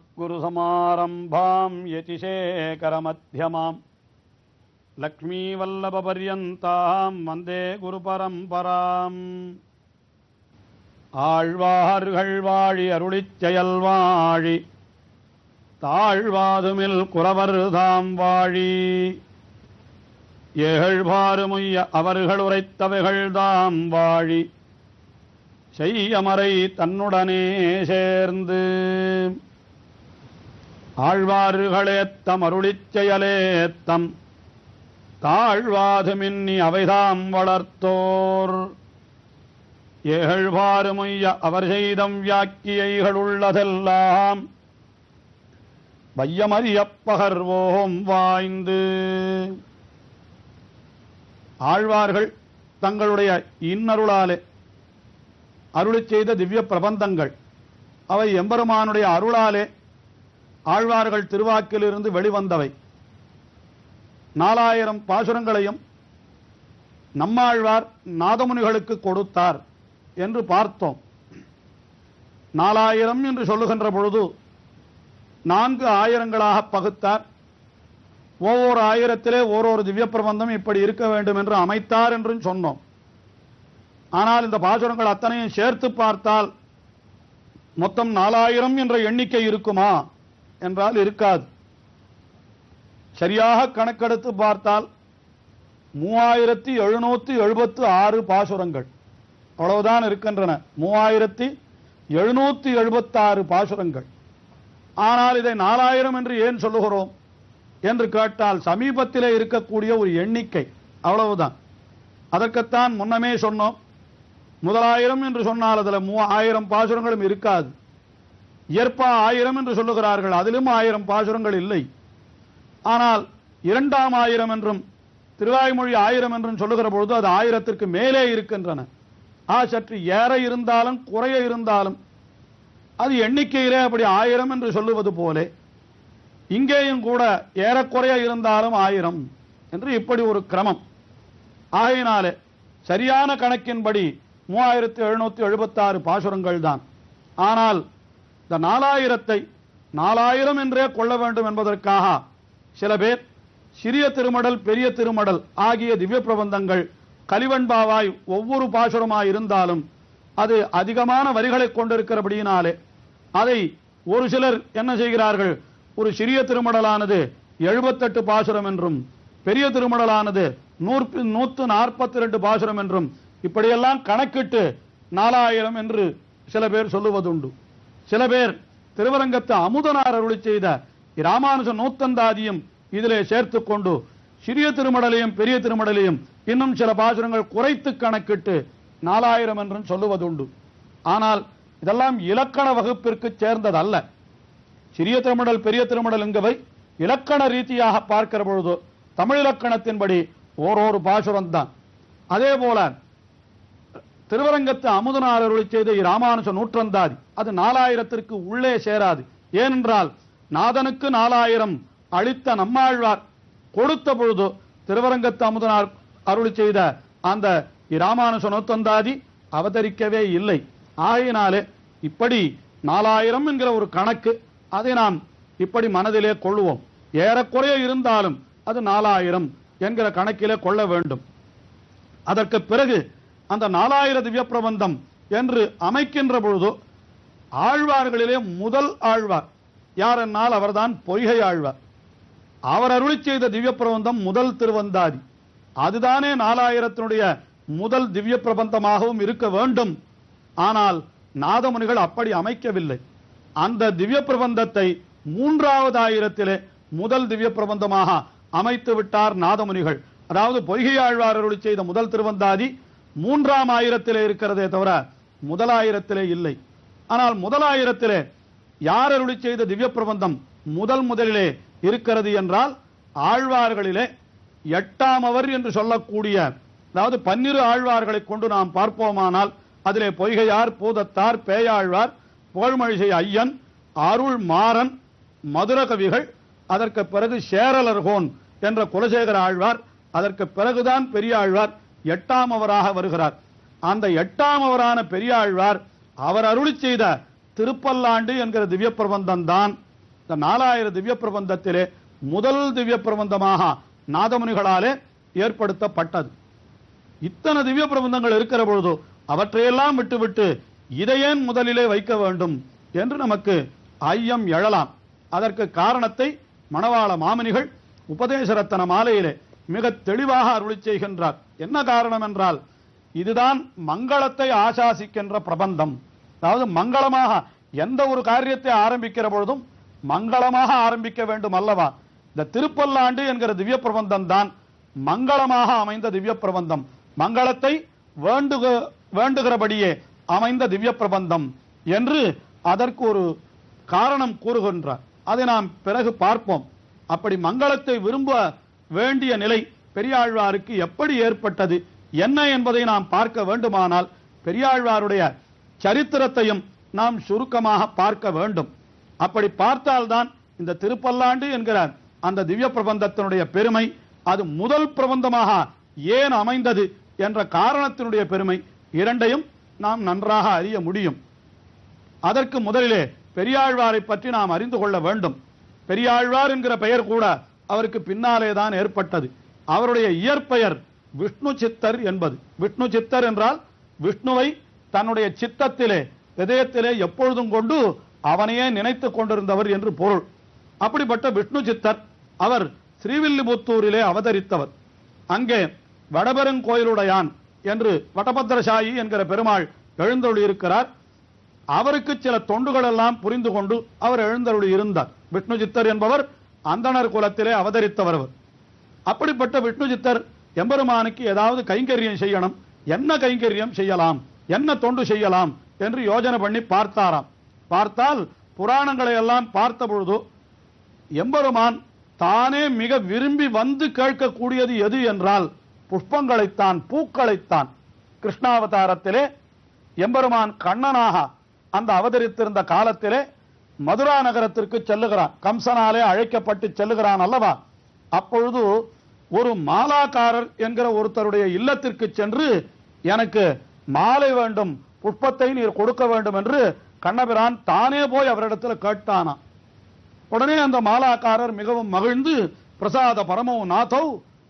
अस्मद्गुरुसमारम्भां यतिशेखरमध्यमाम् லக்ஷ்மீவல்லபபர்யந்தாம் வந்தே குருபரம்பராம் ஆழ்வார்கள் வாழி அருளிச் செயல் வாழி தாழ்வாதுமில் குறவர்தாம் வாழி ஏகழ்வாறுமுய்ய அவர்கள் உரைத்தவைகள்தாம் வாழி செய்யமறை தன்னுடனே சேர்ந்து ஆழ்வார்களேத்தம் அருளிச் செயலேத்தம் தாழ்வாது மின்னி அவைதாம் வளர்த்தோர். ஏகழ்வாறுமுய்ய அவர் செய்தம் வியாக்கியைகளுள்ளதெல்லாம் பையமறியப்பகர்வோம் வாய்ந்து. ஆழ்வார்கள் தங்களுடைய இன்னருளாலே அருளிச் செய்த திவ்ய பிரபந்தங்கள். அவை எம்பெருமானுடைய அருளாலே ஆழ்வார்கள் திருவாக்கிலிருந்து வெளிவந்தவை. நாலாயிரம் பாசுரங்களையும் நம்மாழ்வார் நாதமுனிகளுக்கு கொடுத்தார் என்று பார்த்தோம். நாலாயிரம் என்று சொல்லுகின்ற பொழுது நான்கு ஆயிரங்களாக பகுத்தார். ஒவ்வொரு ஆயிரத்திலே ஓரொரு திவ்ய பிரபந்தம் இப்படி இருக்க வேண்டும் என்று அமைத்தார் என்றும் சொன்னோம். ஆனால் இந்த பாசுரங்கள் அத்தனையும் சேர்த்து பார்த்தால் மொத்தம் நாலாயிரம் என்ற எண்ணிக்கை இருக்குமா? என்றால் இருக்காது. சரியாக கணக்கெடுத்து பார்த்தால் மூவாயிரத்தி எழுநூத்தி எழுபத்து ஆறு பாசுரங்கள். அவ்வளவுதான் இருக்கின்றன. மூவாயிரத்தி எழுநூத்தி எழுபத்தாறு பாசுரங்கள். ஆனால் இதை நாலாயிரம் என்று ஏன் சொல்லுகிறோம்? என்று கேட்டால் சமீபத்திலே இருக்கக்கூடிய ஒரு எண்ணிக்கை. அவ்வளவுதான். அதற்குத்தான் முன்னமே சொன்னோம். முதலாயிரம் என்று சொன்னால் அதில் மூ ஆயிரம் பாசுரங்களும் இருக்காது. இயற்பா ஆயிரம் என்று சொல்லுகிறார்கள். அதிலும் ஆயிரம் பாசுரங்கள் இல்லை. ஆனால் இரண்டாம் ஆயிரம் என்றும் திருவாய்மொழி ஆயிரம் என்றும் சொல்லுகிற பொழுது அது ஆயிரத்திற்கு மேலே இருக்கின்றன. ஆ சற்று ஏற இருந்தாலும் குறைய இருந்தாலும் அது எண்ணிக்கையிலே அப்படி ஆயிரம் என்று சொல்லுவது போலே இங்கேயும் கூட ஏறக்குறைய இருந்தாலும் ஆயிரம் என்று இப்படி ஒரு கிரமம். ஆகையினாலே சரியான கணக்கின்படி மூவாயிரத்தி எழுநூற்றி எழுபத்தாறு பாசுரங்கள் தான் ஆனால் இந்த நாலாயிரத்தை நாலாயிரம் என்றே கொள்ள வேண்டும் என்பதற்காக சில பேர் சிறிய திருமடல் பெரிய திருமடல் ஆகிய திவ்ய பிரபந்தங்கள் கலிவன்பாவாய் ஒவ்வொரு பாசுரமாய் இருந்தாலும் அது அதிகமான வரிகளை கொண்டிருக்கிறபடியினாலே அதை ஒரு சிலர் என்ன செய்கிறார்கள்? ஒரு சிறிய திருமடலானது எழுபத்தெட்டு பாசுரம் என்றும் பெரிய திருமடலானது நூற்று நூற்று நாற்பத்தி ரெண்டு பாசுரம் என்றும் இப்படியெல்லாம் கணக்கிட்டு நாலாயிரம் என்று சில பேர் சொல்லுவதுண்டு. சில பேர் திருவரங்கத்து அமுதனார் அருளி செய்த ராமானுஜ நூத்தந்தாதியும் இதிலே சேர்த்து கொண்டு சிறிய திருமடலையும் பெரிய திருமடலையும் இன்னும் சில பாசுரங்கள் குறைத்து கணக்கிட்டு நாலாயிரம் என்றும் சொல்லுவதுண்டு. ஆனால் இதெல்லாம் இலக்கண வகுப்பிற்கு சேர்ந்ததல்ல. சிறிய திருமடல் பெரிய திருமடல் என்கவை இலக்கண ரீதியாக பார்க்கிற பொழுது தமிழ் இலக்கணத்தின்படி ஓரொரு பாசுரம் தான் அதே போல திருவரங்கத்து அமுதனார் அருளை செய்த ராமானுஜ நூற்றந்தாதி. அது நாலாயிரத்திற்கு உள்ளே சேராது. ஏனென்றால் நாதனுக்கு நாலாயிரம் அளித்த நம்மாழ்வார் கொடுத்த பொழுது திருவரங்கத்து அமுதனார் அருளி செய்த அந்த ராமானுஜ நூற்றந்தாதி அவதரிக்கவே இல்லை. ஆகையினாலே இப்படி நாலாயிரம் என்கிற ஒரு கணக்கு அதை நாம் இப்படி மனதிலே கொள்ளுவோம். ஏறக்குறைய இருந்தாலும் அது நாலாயிரம் என்கிற கணக்கிலே கொள்ள வேண்டும். அதற்கு பிறகு அந்த நாலாயிர திவ்ய பிரபந்தம் என்று அமைக்கின்ற பொழுது ஆழ்வார்களிலே முதல் ஆழ்வார். யார் என்னால் அவர்தான் பொய்கை ஆழ்வார். அவர் அருளி செய்த திவ்ய பிரபந்தம் முதல் திருவந்தாதி. அதுதானே நாலாயிரத்தினுடைய முதல் திவ்ய பிரபந்தமாகவும் இருக்க வேண்டும். ஆனால் நாதமுனிகள் அப்படி அமைக்கவில்லை. அந்த திவ்ய பிரபந்தத்தை மூன்றாவது ஆயிரத்திலே முதல் திவ்ய பிரபந்தமாக அமைத்து விட்டார் நாதமுனிகள். அதாவது பொய்கை ஆழ்வார் அருளி செய்த முதல் திருவந்தாதி மூன்றாம் ஆயிரத்திலே இருக்கிறதே தவிர முதலாயிரத்திலே இல்லை. ஆனால் முதலாயிரத்திலே யார் அருளி செய்த திவ்ய பிரபந்தம் முதல் முதலிலே இருக்கிறது என்றால் ஆழ்வார்களிலே எட்டாம் அவர் என்று சொல்லக்கூடிய அதாவது பன்னிரு ஆழ்வார்களை கொண்டு நாம் பார்ப்போமானால் அதிலே பொய்கையார் பூதத்தார் பேயாழ்வார் புகழ்மழிசை ஐயன் அருள் மாறன் மதுர கவிகள் அதற்கு பிறகு சேரலர்கோன் என்ற குலசேகர ஆழ்வார் அதற்கு பிறகுதான் பெரிய ஆழ்வார் எட்டாம் அவராக வருகிறார். அந்த எட்டாம் அவரான பெரியாழ்வார் அவர் அருளி செய்த திருப்பல்லாண்டு என்கிற திவ்ய பிரபந்தம் தான் இந்த நாலாயிரம் திவ்ய பிரபந்தத்திலே முதல் திவ்ய பிரபந்தமாக நாதமுனிகளாலே ஏற்படுத்தப்பட்டது. இத்தனை திவ்ய பிரபந்தங்கள் இருக்கிற பொழுது அவற்றையெல்லாம் விட்டுவிட்டு இதையேன் முதலிலே வைக்க வேண்டும் என்று நமக்கு ஐயம் எழலாம். அதற்கு காரணத்தை மணவாள மாமனிகள் உபதேசரத்தன மாலையிலே மிக தெளிவாக அருளி செய்கின்றார். என்ன காரணம் என்றால் இதுதான் மங்களத்தை ஆசாசிக்கின்ற பிரபந்தம். அதாவது மங்களமாக எந்த ஒரு காரியத்தை ஆரம்பிக்கிற பொழுதும் மங்களமாக ஆரம்பிக்க வேண்டும் அல்லவா? இந்த திருப்பல்லாண்டு என்கிற திவ்ய பிரபந்தம் தான் மங்களமாக அமைந்த திவ்ய பிரபந்தம். மங்களத்தை வேண்டுக வேண்டுகிறபடியே அமைந்த திவ்ய பிரபந்தம் என்று அதற்கு ஒரு காரணம் கூறுகின்றார். அதை நாம் பிறகு பார்ப்போம். அப்படி மங்களத்தை விரும்ப வேண்டிய நிலை பெரியாழ்வாருக்கு எப்படி ஏற்பட்டது? என்ன என்பதை நாம் பார்க்க வேண்டுமானால் பெரியாழ்வாருடைய சரித்திரத்தையும் நாம் சுருக்கமாக பார்க்க வேண்டும். அப்படி பார்த்தால்தான் இந்த திருப்பல்லாண்டு என்கிற அந்த திவ்ய பிரபந்தத்தினுடைய பெருமை அது முதல் பிரபந்தமாக ஏன் அமைந்தது என்ற காரணத்தினுடைய பெருமை இரண்டையும் நாம் நன்றாக அறிய முடியும். அதற்கு முதலிலே பெரியாழ்வாரை பற்றி நாம் அறிந்து கொள்ள வேண்டும். பெரியாழ்வார் என்கிற பெயர் கூட அவருக்கு பின்னாலே தான் ஏற்பட்டது. அவருடைய இயற்பெயர் விஷ்ணு சித்தர் என்பது. விஷ்ணு சித்தர் என்றால் விஷ்ணுவை தன்னுடைய சித்தத்திலே இதயத்திலே எப்பொழுதும் கொண்டு அவனையே நினைத்துக் கொண்டிருந்தவர் என்று பொருள். அப்படிப்பட்ட விஷ்ணு சித்தர் அவர் ஸ்ரீவில்லிபுத்தூரிலே அவதரித்தவர். அங்கே வடபெருங்கோயிலுடையான் என்று வடபத்திரசாயி என்கிற பெருமாள் எழுந்தருளி இருக்கிறார் அவருக்கு சில தொண்டுகள் எல்லாம் புரிந்து கொண்டு அவர் எழுந்தருளி இருந்தார் விஷ்ணு சித்தர் என்பவர் அந்தணர் குலத்திலே அவதரித்தவர் அப்படிப்பட்ட விஷ்ணு சித்தர் எம்பெருமானுக்கு ஏதாவது கைங்கரியம் செய்யணும். என்ன கைங்கரியம் செய்யலாம்? என்ன தொண்டு செய்யலாம்? என்று யோஜனை பண்ணி பார்த்தாராம். பார்த்தால் புராணங்களை எல்லாம் பார்த்த பொழுது எம்பெருமான் தானே மிக விரும்பி வந்து கேட்கக்கூடியது எது என்றால் புஷ்பங்களைத்தான் பூக்களைத்தான். கிருஷ்ணாவதாரத்திலே எம்பெருமான் கண்ணனாக அந்த அவதரித்திருந்த காலத்திலே மதுரா நகரத்திற்கு செல்லுகிறான். கம்சனாலே அழைக்கப்பட்டு செல்லுகிறான் அல்லவா? அப்பொழுது ஒரு மாலாக்காரர் என்கிற ஒருத்தருடைய இல்லத்திற்கு சென்று எனக்கு மாலை வேண்டும் புஷ்பத்தை நீர் கொடுக்க வேண்டும் என்று கண்ணபிரான் தானே போய் அவரிடத்தில் கேட்டானா உடனே அந்த மாலாக்காரர் மிகவும் மகிழ்ந்து பிரசாத பரமோ நாதௌ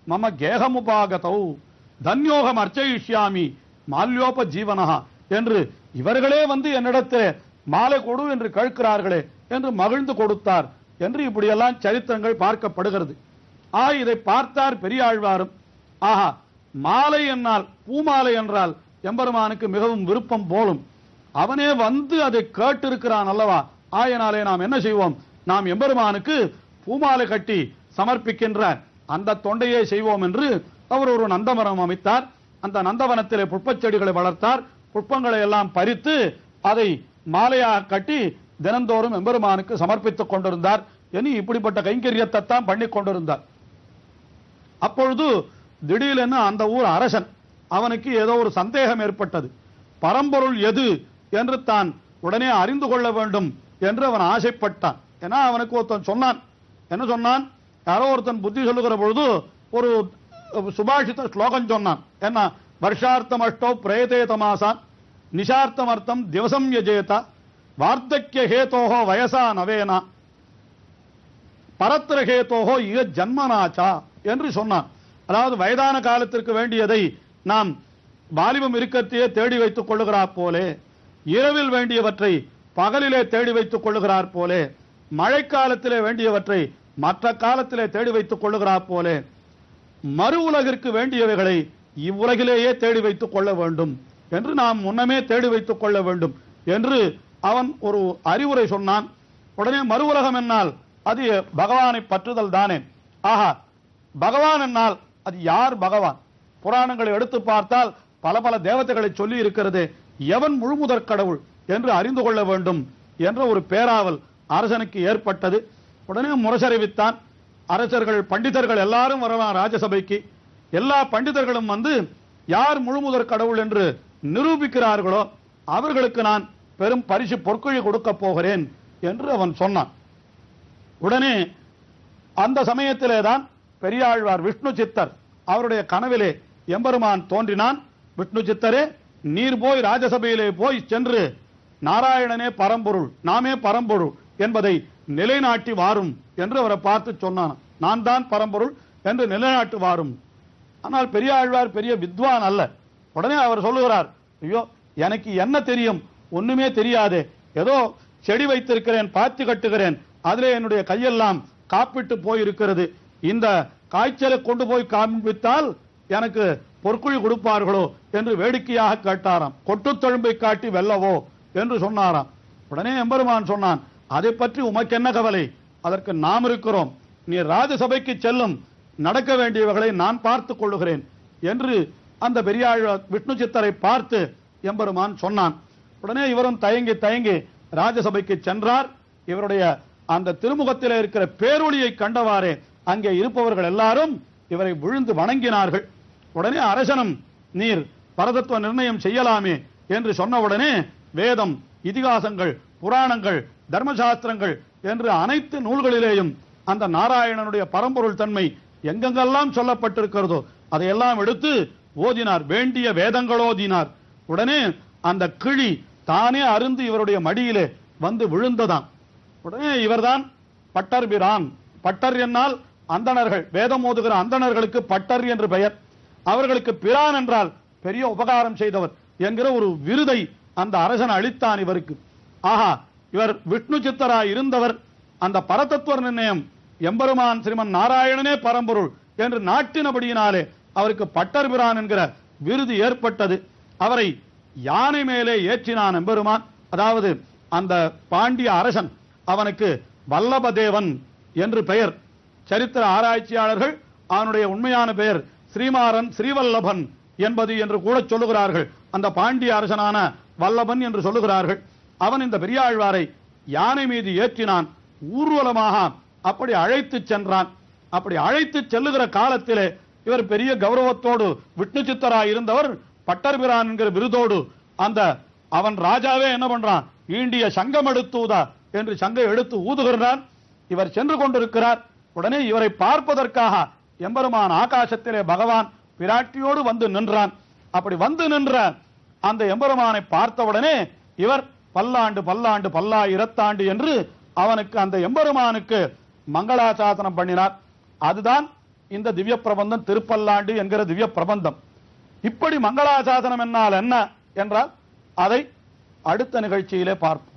மம கேகமுபாகதௌ தன்யோகம் அர்ச்சயிஷ்யாமி மால்யோப ஜீவனகா என்று இவர்களே வந்து என்னிடத்தில் மாலை கொடு என்று கேட்கிறார்களே என்று மகிழ்ந்து கொடுத்தார் என்று இப்படியெல்லாம் சரித்திரங்கள் பார்க்கப்படுகிறது. ஆ இதை பார்த்தார் பெரியாழ்வாரும். ஆஹா மாலை என்னால் பூமாலை என்றால் எம்பெருமானுக்கு மிகவும் விருப்பம் போலும். அவனே வந்து அதை கேட்டிருக்கிறான் அல்லவா? ஆயனாலே நாம் என்ன செய்வோம்? நாம் எம்பெருமானுக்கு பூமாலை கட்டி சமர்ப்பிக்கின்ற அந்த தொண்டையே செய்வோம் என்று அவர் ஒரு நந்தவனம் அமைத்தார். அந்த நந்தவனத்திலே புஷ்பச் செடிகளை வளர்த்தார். புட்பங்களை எல்லாம் பறித்து அதை மாலையாக கட்டி தினந்தோறும் எம்பெருமானுக்கு சமர்ப்பித்துக் கொண்டிருந்தார். இனி இப்படிப்பட்ட கைங்கரியத்தை தான் பண்ணி கொண்டிருந்தார். அப்பொழுது திடீரென அந்த ஊர் அரசன் அவனுக்கு ஏதோ ஒரு சந்தேகம் ஏற்பட்டது. பரம்பொருள் எது என்று தான் உடனே அறிந்து கொள்ள வேண்டும் என்று அவன் ஆசைப்பட்டான். ஏன்னா அவனுக்கு ஒருத்தன் சொன்னான். என்ன சொன்னான்? யாரோ ஒருத்தன் புத்தி சொல்லுகிற பொழுது ஒரு சுபாஷித ஸ்லோகம் சொன்னான். என்ன? வருஷார்த்தம் அஷ்டோ பிரேதே நிஷார்த்தமர்த்தம் நிஷார்த்தம் அர்த்தம் திவசம் யஜேதா வார்த்தக்கிய ஹேதோகோ வயசா நவேனா பரத்திரகேதோஹோ இக ஜன்மனாச்சா என்று சொன்னான். அதாவது வயதான காலத்திற்கு வேண்டியதை நாம் வாலிபம் இருக்கத்தையே தேடி வைத்துக் கொள்ளுகிறார் போலே இரவில் வேண்டியவற்றை பகலிலே தேடி வைத்துக் கொள்ளுகிறார் போலே மழைக்காலத்திலே வேண்டியவற்றை மற்ற காலத்திலே தேடி வைத்துக் கொள்ளுகிறார் போலே மறு உலகிற்கு வேண்டியவைகளை இவ்வுலகிலேயே தேடி வைத்துக் கொள்ள வேண்டும். என்று நாம் முன்னமே தேடி வைத்துக் கொள்ள வேண்டும் என்று அவன் ஒரு அறிவுரை சொன்னான். உடனே மறு உலகம் என்னால் அது பகவானை பற்றுதல் தானே. ஆஹா பகவான் என்னால் அது யார் பகவான்? புராணங்களை எடுத்து பார்த்தால் பல பல தேவதைகளை சொல்லி இருக்கிறது. எவன் முழுமுதற் கடவுள் என்று அறிந்து கொள்ள வேண்டும் என்ற ஒரு பேராவல் அரசனுக்கு ஏற்பட்டது. உடனே முரசறிவித்தான். அரசர்கள் பண்டிதர்கள் எல்லாரும் வரலாம் ராஜசபைக்கு. எல்லா பண்டிதர்களும் வந்து யார் முழுமுதற் கடவுள்? என்று நிரூபிக்கிறார்களோ அவர்களுக்கு நான் பெரும் பரிசு பொற்குழி கொடுக்கப் போகிறேன் என்று அவன் சொன்னான். உடனே அந்த சமயத்திலே தான் பெரியாழ்வார் விஷ்ணு சித்தர் அவருடைய கனவிலே எம்பெருமான் தோன்றினான். விஷ்ணு சித்தரே நீர் போய் ராஜசபையிலே போய் சென்று நாராயணனே பரம்பொருள் நாமே பரம்பொருள் என்பதை நிலைநாட்டி வாரும் என்று அவரை பார்த்து சொன்னான் நான் தான் பரம்பொருள் என்று நிலைநாட்டு வாரும். ஆனால் பெரியாழ்வார் பெரிய வித்வான் அல்ல. உடனே அவர் சொல்லுகிறார் ஐயோ எனக்கு என்ன தெரியும்? ஒண்ணுமே தெரியாதே. ஏதோ செடி வைத்திருக்கிறேன் பாத்தி கட்டுகிறேன். அதிலே என்னுடைய கையெல்லாம் காப்பிட்டு போயிருக்கிறது. இந்த காய்ச்சலை கொண்டு போய் காண்பித்தால் எனக்கு பொற்குழி கொடுப்பார்களோ? என்று வேடிக்கையாக கேட்டாராம். கொட்டுத் தழும்பை காட்டி வெல்லவோ? என்று சொன்னாராம். உடனே எம்பெருமான் சொன்னான் அதை பற்றி உமக்கு என்ன கவலை? அதற்கு நாம் இருக்கிறோம். நீ ராஜசபைக்கு செல்லும். நடக்க வேண்டியவர்களை நான் பார்த்துக் கொள்ளுகிறேன். என்று அந்த பெரியாழ் விஷ்ணு சித்தரை பார்த்து எம்பெருமான் சொன்னான். உடனே இவரும் தயங்கி தயங்கி ராஜசபைக்கு சென்றார். இவருடைய அந்த திருமுகத்தில் இருக்கிற பேரொளியை கண்டவாறே அங்கே இருப்பவர்கள் எல்லாரும் இவரை விழுந்து வணங்கினார்கள். உடனே அரசனும் நீர் பரதத்துவ நிர்ணயம் செய்யலாமே என்று சொன்ன உடனே வேதம் இதிகாசங்கள் புராணங்கள் தர்மசாஸ்திரங்கள் என்று அனைத்து நூல்களிலேயும் அந்த நாராயணனுடைய பரம்பொருள் தன்மை எங்கெங்கெல்லாம் சொல்லப்பட்டிருக்கிறதோ அதையெல்லாம் எடுத்து ஓதினார் வேண்டிய வேதங்கள் ஓதினார். உடனே அந்த கிழி தானே அருந்து இவருடைய மடியிலே வந்து விழுந்ததாம். உடனே இவர்தான் பட்டர் பிரான். பட்டர் என்னால் அந்தணர்கள் வேதம் ஓதுகிற அந்தணர்களுக்கு பட்டர் என்று பெயர். அவர்களுக்கு பிரான் என்றால் பெரிய உபகாரம் செய்தவர் என்கிற ஒரு விருதை அந்த அரசன் அளித்தான் இவருக்கு. ஆஹா இவர் விஷ்ணு சித்தராய் இருந்தவர். அந்த பரதத்துவ நிர்ணயம் எம்பெருமான் ஸ்ரீமன் நாராயணனே பரம்பொருள் என்று நாட்டினபடியினாலே அவருக்கு பட்டர் பிரான் என்கிற விருது ஏற்பட்டது. அவரை யானை மேலே ஏற்றினான் எம்பெருமான். அதாவது அந்த பாண்டிய அரசன் அவனுக்கு வல்லபதேவன் என்று பெயர். சரித்திர ஆராய்ச்சியாளர்கள் அவனுடைய உண்மையான பெயர் ஸ்ரீமாறன் ஸ்ரீவல்லபன் என்பது என்று கூட சொல்லுகிறார்கள். அந்த பாண்டிய அரசனான வல்லபன் என்று சொல்லுகிறார்கள். அவன் இந்த பெரியாழ்வாரை யானை மீது ஏற்றினான். ஊர்வலமாக அப்படி அழைத்து சென்றான். அப்படி அழைத்து செல்லுகிற காலத்திலே இவர் பெரிய கௌரவத்தோடு விஷ்ணு சித்தராய் இருந்தவர் பட்டர்பிரான் என்கிற விருதோடு. அந்த அவன் ராஜாவே என்ன பண்றான்? ஈண்டிய சங்கம் எடுத்துதா என்று சங்கை எடுத்து ஊதுகிறான் இவர் சென்று கொண்டிருக்கிறார். உடனே இவரை பார்ப்பதற்காக எம்பெருமான் ஆகாசத்திலே பகவான் பிராட்டியோடு வந்து நின்றான். அப்படி வந்து நின்ற அந்த எம்பெருமானை பார்த்தவுடனே இவர் பல்லாண்டு பல்லாண்டு பல்லாயிரத்தாண்டு என்று அவனுக்கு அந்த எம்பெருமானுக்கு மங்களாசாசனம் பண்ணினார். அதுதான் இந்த திவ்ய பிரபந்தம் திருப்பல்லாண்டு என்கிற திவ்ய பிரபந்தம். இப்படி மங்களாசாசனம் என்னால் என்ன என்றால் அதை அடுத்த நிகழ்ச்சியிலே பார்ப்போம்.